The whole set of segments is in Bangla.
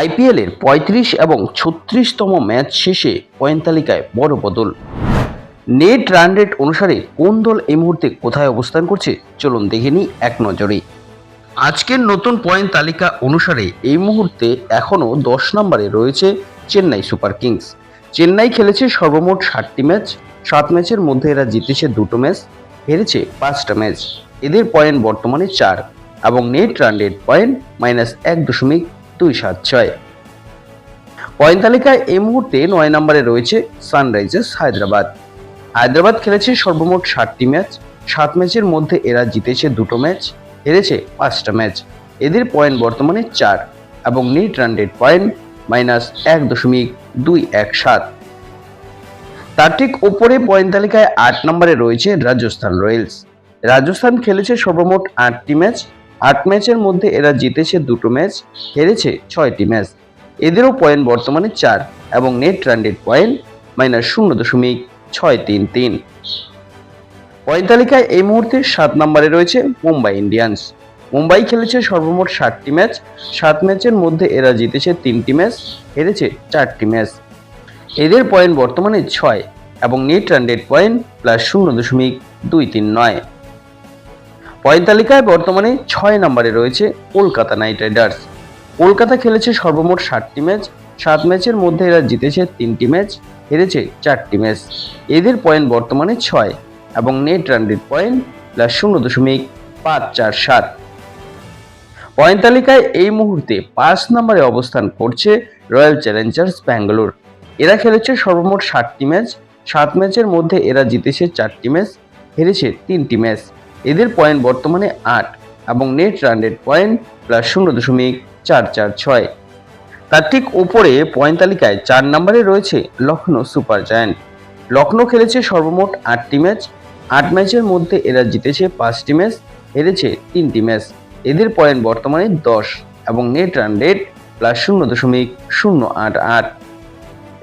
আইপিএলের পঁয়ত্রিশ এবং ছত্রিশতম ম্যাচ শেষে পয়েন্ট তালিকায় বড় বদল। নেট রান রেট অনুসারে কোন দল এই মুহূর্তে কোথায় অবস্থান করছে, চলুন দেখে নিই এক নজরে। আজকের নতুন পয়েন্ট তালিকা অনুসারে এই মুহূর্তে এখনও দশ নম্বরে রয়েছে চেন্নাই সুপার কিংস। চেন্নাই খেলেছে সর্বমোট ষাটটি ম্যাচ, সাত ম্যাচের মধ্যে এরা জিতেছে দুটো ম্যাচ, হেরেছে পাঁচটা ম্যাচ। এদের পয়েন্ট বর্তমানে চার এবং net run rate point minus এক দশমিক দুই সাত ছয় পয়েন্ট তালিকায় এই মুহূর্তে নয় নম্বরে রয়েছে সানরাইজার্স হায়দ্রাবাদ। হায়দ্রাবাদ খেলেছে সর্বমোট ষাটটি ম্যাচ, সাত ম্যাচের মধ্যে এরা জিতেছে দুটো ম্যাচ, হেরেছে পাঁচটা ম্যাচ। এদের পয়েন্ট বর্তমানে চার এবং নেট রান পয়েন্ট মাইনাস এক দশমিক দুই এক সাত। তার ঠিক ওপরে পয়েন্ট তালিকায় আট নম্বরে রয়েছে রাজস্থান রয়্যালস। রাজস্থান খেলেছে সর্বমোট আটটি ম্যাচ আট ম্যাচের মধ্যে এরা জিতেছে দুটো ম্যাচ, হেরেছে ছয়টি ম্যাচ। এদেরও পয়েন্ট বর্তমানে চার এবং net run rate point minus শূন্য দশমিক ছয় তিন তিন। পয়েন্ট তালিকায় এই মুহূর্তে সাত নম্বরে রয়েছে মুম্বাই ইন্ডিয়ান্স। মুম্বাই খেলেছে সর্বমোট ষাটটি ম্যাচ, সাত ম্যাচের মধ্যে এরা জিতেছে তিনটি ম্যাচ, হেরেছে চারটি ম্যাচ। এদের পয়েন্ট বর্তমানে ছয় এবং নেট রান পয়েন্ট প্লাস শূন্য দশমিক দুই তিন নয়। পয়েন্ট তালিকায় বর্তমানে ছয় নম্বরে রয়েছে কলকাতা নাইট রাইডার্স। কলকাতা খেলেছে সর্বমোট ষাটটি ম্যাচ, সাত ম্যাচের মধ্যে এরা জিতেছে তিনটি ম্যাচ, হেরেছে চারটি ম্যাচ। এদের পয়েন্ট বর্তমানে ছয় এবং net run rate point plus শূন্য দশমিক পাঁচ চার সাত। পয়েন্ট তালিকায় এই মুহূর্তে পাঁচ নম্বরে অবস্থান করছে রয়্যাল চ্যালেঞ্জার্স ব্যাঙ্গালোর। এরা খেলেছে সর্বমোট ষাটটি ম্যাচ, সাত ম্যাচের মধ্যে এরা জিতেছে চারটি ম্যাচ, হেরেছে তিনটি ম্যাচ। এদের পয়েন্ট বর্তমানে আট এবং net run rate point plus শূন্য দশমিক চার চার ছয়। তার ঠিক ওপরে পয়েন্ট তালিকায় চার নম্বরে রয়েছে লখনৌ সুপার জায়ান্ট। লখনৌ খেলেছে সর্বমোট আটটি ম্যাচ। আট ম্যাচের মধ্যে এরা জিতেছে পাঁচটি ম্যাচ, হেরেছে তিনটি ম্যাচ। এদের পয়েন্ট বর্তমানে দশ এবং নেট রান রেট প্লাস শূন্য দশমিক শূন্য আট আট।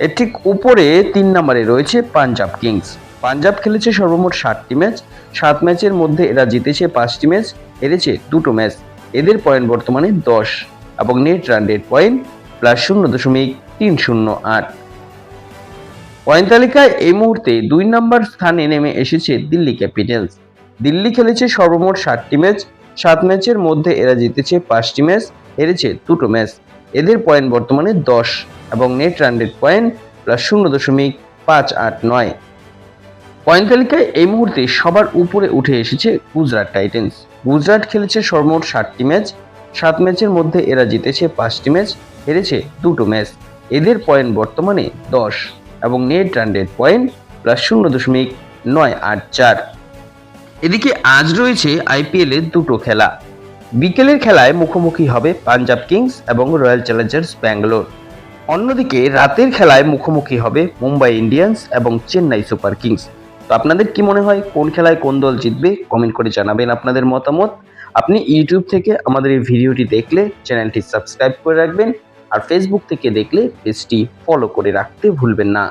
এর ঠিক উপরে তিন নম্বরে রয়েছে পাঞ্জাব কিংস। পাঞ্জাব খেলেছে সর্বমোট ষাটটি ম্যাচ। সাত ম্যাচের মধ্যে এরা জিতেছে পাঁচটি ম্যাচ, হেরেছে দুটো ম্যাচ। এদের পয়েন্ট বর্তমানে দশ এবং net run rate point plus শূন্য দশমিক তিন শূন্য আট। পয়েন্ট তালিকায় এই মুহূর্তে দুই নম্বর স্থানে নেমে এসেছে দিল্লি ক্যাপিটালস। দিল্লি খেলেছে সর্বমোট ষাটটি ম্যাচ, সাত ম্যাচের মধ্যে এরা জিতেছে পাঁচটি ম্যাচ, হেরেছে দুটো ম্যাচ। এদের পয়েন্ট বর্তমানে দশ এবং net run rate point plus শূন্য দশমিক পাঁচ আট নয়। পয়েন্ট তালিকায় এই মুহূর্তে সবার উপরে উঠে এসেছে গুজরাট টাইটেন্স। গুজরাট খেলেছে সর্বমোট ষাটটি ম্যাচ। সাত ম্যাচের মধ্যে এরা জিতেছে পাঁচটি ম্যাচ, হেরেছে দুটো ম্যাচ। এদের পয়েন্ট বর্তমানে দশ এবং net run rate point plus শূন্য দশমিক নয় আট চার। এদিকে আজ রয়েছে আইপিএল এর দুটো খেলা। বিকেলের খেলায় মুখোমুখি হবে পাঞ্জাব কিংস এবং রয়্যাল চ্যালেঞ্জার্স ব্যাঙ্গালোর। অন্যদিকে রাতের খেলায় মুখোমুখি হবে মুম্বাই ইন্ডিয়ান্স এবং চেন্নাই সুপার কিংস। তো আপনাদের কি মনে হয় কোন খেলায় কোন দল জিতবে? কমেন্ট করে জানাবেন আপনাদের মতামত। আপনি ইউটিউব থেকে আমাদের এই ভিডিওটি দেখলে চ্যানেলটি সাবস্ক্রাইব করে রাখবেন আর ফেসবুক থেকে দেখলে পেজটি ফলো করে রাখতে ভুলবেন না।